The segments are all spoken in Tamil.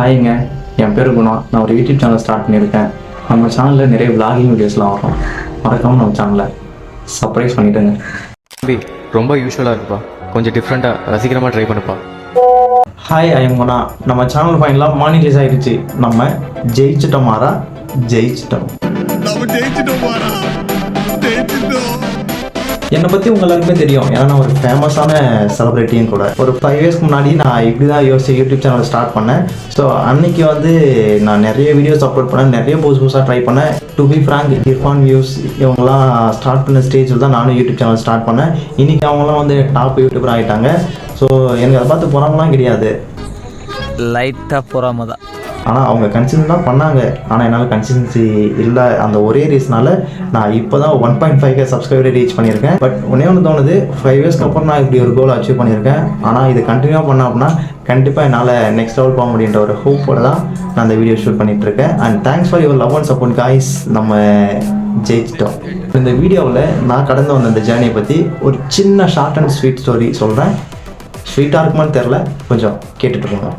ஹாய்ங்க. என் பேர் குணா. நான் ஒரு யூடியூப் சேனல் ஸ்டார்ட் பண்ணியிருக்கேன். நம்ம சேனலில் நிறைய vlogging வீடியோஸ்லாம் வரும். மறக்காமல் நம்ம சேனலை சர்ப்ரைஸ் பண்ணிவிடுங்க தம்பி ரொம்ப யூஸ்வலாக இருக்குப்பா கொஞ்சம் டிஃப்ரெண்ட்டாக ரசிக்கிறமாக ட்ரை பண்ணுப்பா. Hi I Guna. நம்ம சேனல் ஃபைனலாக மானிட்டைஸ் ஆயிடுச்சு நம்ம ஜெயிச்சிட்டோம் மாறா. ஜெயிச்சிட்டோம். நம்ம ஜெயிச்சிட்டோம் பாரா ஜெயிச்சிட்டோம். என்னை பற்றி உங்க எல்லாருக்குமே தெரியும். ஏன்னா நான் ஒரு ஃபேமஸான செலிப்ரிட்டியும் கூட. ஒரு ஃபைவ் இயர்ஸ்க்கு முன்னாடி நான் இப்படி தான் யோசிச்சு யூடியூப் சேனல் ஸ்டார்ட் பண்ணேன். ஸோ அன்னைக்கு வந்து நான் நிறைய வீடியோஸ் அப்லோட் பண்ணேன். நிறைய புதுசு புதுசாக ட்ரை பண்ணேன். To be frank Irfan views இவங்கெல்லாம் ஸ்டார்ட் பண்ண ஸ்டேஜில் தான் நானும் யூடியூப் சேனல் ஸ்டார்ட் பண்ணேன். இன்னைக்கு அவங்களாம் வந்து டாப் யூடியூபர் ஆகிட்டாங்க ஸோ எனக்கு அதை பார்த்து பொறாமலாம் கிடையாது. லைட்டாக பொறாம தான் ஆனால் அவங்க கன்சிஸ்டன்ட் பண்ணாங்க. ஆனால் என்னால் கன்சிஸ்டன்சி இல்லை. அந்த ஒரே ரீசனால நான் இப்போ தான் one point five K subscriber reach பண்ணியிருக்கேன். பட் ஒன்னே ஒன்று தோணுது. ஃபைவ் இயர்ஸ்க்கு அப்புறம் நான் இப்படி ஒரு கோல் அச்சீவ் பண்ணியிருக்கேன். ஆனால் இது கண்டினியூ பண்ண அப்படின்னா கண்டிப்பாக என்னால் நெக்ஸ்ட் லெவல் போக முடியுன்ற ஒரு ஹோப்போட தான் நான் அந்த வீடியோ ஷூட் பண்ணிகிட்ருக்கேன் and thanks for your love and support guys நம்ம ஜெயிச்சிட்டோம். இந்த வீடியோவில் நான் கடந்து வந்த இந்த ஜேர்னியை பற்றி ஒரு சின்ன ஷார்ட் அண்ட் ஸ்வீட் ஸ்டோரி சொல்கிறேன் ஸ்வீட்டாக இருக்குமான்னு தெரில கொஞ்சம் கேட்டுட்டு போங்க.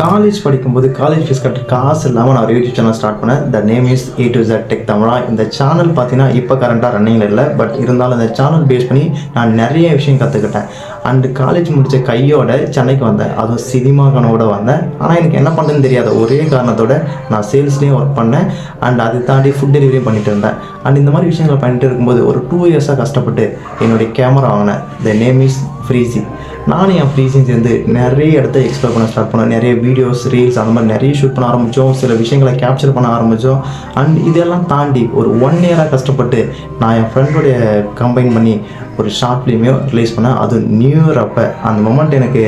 காலேஜ் படிக்கும்போது காலேஜ் ஃபீஸ் கட்டுற காசு இல்லாமல் நான் ஒரு யூடியூப் சேனல் ஸ்டார்ட் பண்ணேன். The name is A to Z tech Tamizha இந்த சேனல் பார்த்தீங்கன்னா இப்போ கரண்ட்டாக ரன்னிங்கில் இல்லை. பட் இருந்தாலும் இந்த சேனல் பேஸ் பண்ணி நான் நிறைய விஷயம் கற்றுக்கிட்டேன் அண்டு காலேஜ் முடித்த கையோட சென்னைக்கு வந்தேன். அதுவும் சினிமா கனவோட வந்தேன். ஆனால் எனக்கு என்ன பண்ணுறதுன்னு தெரியாத. ஒரே காரணத்தோட நான் சேல்ஸ்லேயும் ஒர்க் பண்ணேன். அண்ட் அதை தாண்டி ஃபுட் டெலிவரியும் பண்ணிட்டு இருந்தேன். அண்ட் இந்த மாதிரி விஷயங்களை பண்ணிட்டு இருக்கும்போது ஒரு டூ இயர்ஸாக கஷ்டப்பட்டு என்னுடைய கேமரா வாங்கினேன். த நேம் இஸ் ஃப்ரீசி நானும் என் ஃப்ரீஸையும் சேர்ந்து நிறைய இடத்த எக்ஸ்ப்ளோர் பண்ண ஸ்டார்ட் பண்ணேன் நிறைய வீடியோஸ் ரீல்ஸ் அந்த மாதிரி நிறைய ஷூட் பண்ண ஆரம்பித்தோம் சில விஷயங்களை கேப்சர் பண்ண ஆரம்பித்தோம் அண்ட் இதெல்லாம் தாண்டி ஒரு ஒன் இயராக கஷ்டப்பட்டு நான் என் ஃப்ரெண்டோடைய கம்பைன் பண்ணி ஒரு ஷார்ட் ஃபிலிமையும் ரிலீஸ் பண்ணேன். அது நியூ இயர் அப்போ. அந்த மொமெண்ட் எனக்கு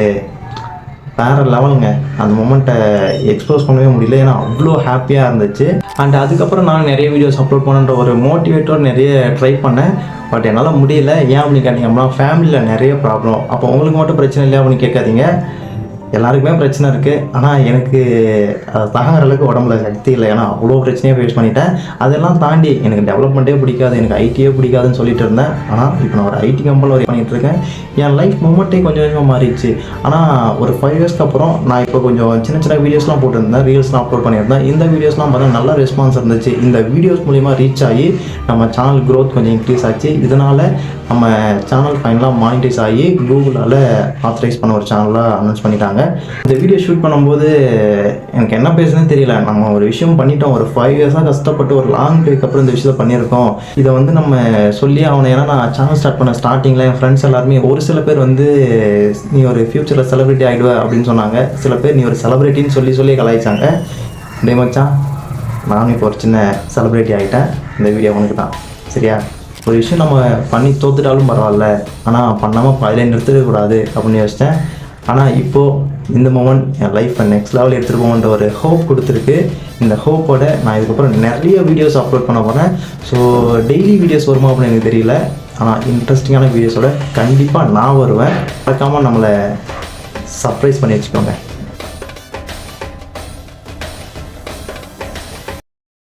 வேற லெவலுங்க அந்த மொமெண்ட்டை எக்ஸ்போஸ் பண்ணவே முடியல. ஏன்னா அவ்வளோ ஹாப்பியாக இருந்துச்சு. அண்ட் அதுக்கப்புறம் நான் நிறைய வீடியோஸ் அப்லோட் பண்ணுன்ற ஒரு மோட்டிவேட்டர் நிறைய ட்ரை பண்ணேன். பட் என்னால் முடியல. ஏன் அப்படின்னு அப்படின்னா ஃபேமிலியில் நிறைய ப்ராப்ளம் அப்போ உங்களுக்கு மட்டும் பிரச்சனை இல்லை அப்படின்னு கேட்காதீங்க. எல்லாருக்குமே பிரச்சனை இருக்குது ஆனால் எனக்கு அதை தாங்குற அளவுக்கு உடம்புல சக்தி இல்லை. ஏன்னா அவ்வளோ பிரச்சனையை ஃபேஸ் பண்ணிட்டேன். அதெல்லாம் தாண்டி எனக்கு டெவலப்மெண்ட்டே பிடிக்காது எனக்கு ஐடியே பிடிக்காதுன்னு சொல்லிட்டு இருந்தேன். ஆனால் இப்போ நான் ஒரு ஐடி கம்பெனி ஒர்க் பண்ணிகிட்டு இருக்கேன். என் லைஃப் மூமெண்ட்டே கொஞ்சம் கொஞ்சமாக மாறிடுச்சு. ஆனால் ஒரு ஃபைவ் இயர்ஸ்க்கு அப்புறம் நான் இப்போ கொஞ்சம் சின்ன சின்ன வீடியோஸ்லாம் போட்டிருந்தேன். ரீல்ஸ்லாம் அப்லோட் பண்ணியிருந்தேன். இந்த வீடியோஸ்லாம் பார்த்தா நல்ல ரெஸ்பான்ஸ் இருந்துச்சு. இந்த வீடியோஸ் மூலிமா ரீச் ஆகி நம்ம சேனல் க்ரோத் கொஞ்சம் இன்க்ரீஸ் ஆச்சு. இதனால் நம்ம சேனல் ஃபைனலாக மானிட்டைஸ் ஆகி கூகுளால் ஆத்தரைஸ் பண்ண ஒரு சேனலாக அனௌன்ஸ் பண்ணிட்டாங்க. இந்த வீடியோ ஷூட் பண்ணும்போது எனக்கு என்ன பேசுனே தெரியல. நம்ம ஒரு விஷயம் பண்ணிட்டோம். ஒரு ஃபைவ் இயர்ஸாக கஷ்டப்பட்டு ஒரு லாங் டேக்கு அப்புறம் இந்த விஷயத்தை பண்ணியிருக்கோம். இதை வந்து நம்ம சொல்லி அவனை ஏன்னா நான் சேனல் ஸ்டார்ட் பண்ண ஸ்டார்டிங்கில் என் ஃப்ரெண்ட்ஸ் எல்லாருமே ஒரு சில பேர் வந்து நீ ஒரு ஃப்யூச்சரில் செலிப்ரிட்டி ஆகிடுவ அப்படின்னு சொன்னாங்க. சில பேர் நீ ஒரு செலிப்ரிட்டின்னு சொல்லி சொல்லி கலாய்ச்சாங்க. டே மச்சான் நானும் இப்போ ஒரு சின்ன செலிப்ரிட்டி ஆகிட்டேன் இந்த வீடியோ உனக்கு தான் சரியா? ஒரு விஷயம் நம்ம பண்ணி தோத்துட்டாலும் பரவாயில்ல. ஆனால் பண்ணாமல் பாதிலே நிறுத்திடக்கூடாது அப்படின்னு யோசித்தேன் ஆனால் இப்போது இந்த மூமெண்ட் என் லைஃப்பை நெக்ஸ்ட் லெவல் எடுத்துகிட்டு போகன்ற ஒரு ஹோப் கொடுத்துருக்கு. இந்த ஹோப்போட நான் இதுக்கப்புறம் நிறைய வீடியோஸ் அப்லோட் பண்ண போகிறேன் ஸோ டெய்லி வீடியோஸ் வருமா அப்படின்னு எனக்கு தெரியல. ஆனால் இன்ட்ரெஸ்டிங்கான வீடியோஸோட கண்டிப்பாக நான் வருவேன். மறக்காமல் நம்மளை சர்ப்ரைஸ் பண்ணி வச்சுக்கோங்க.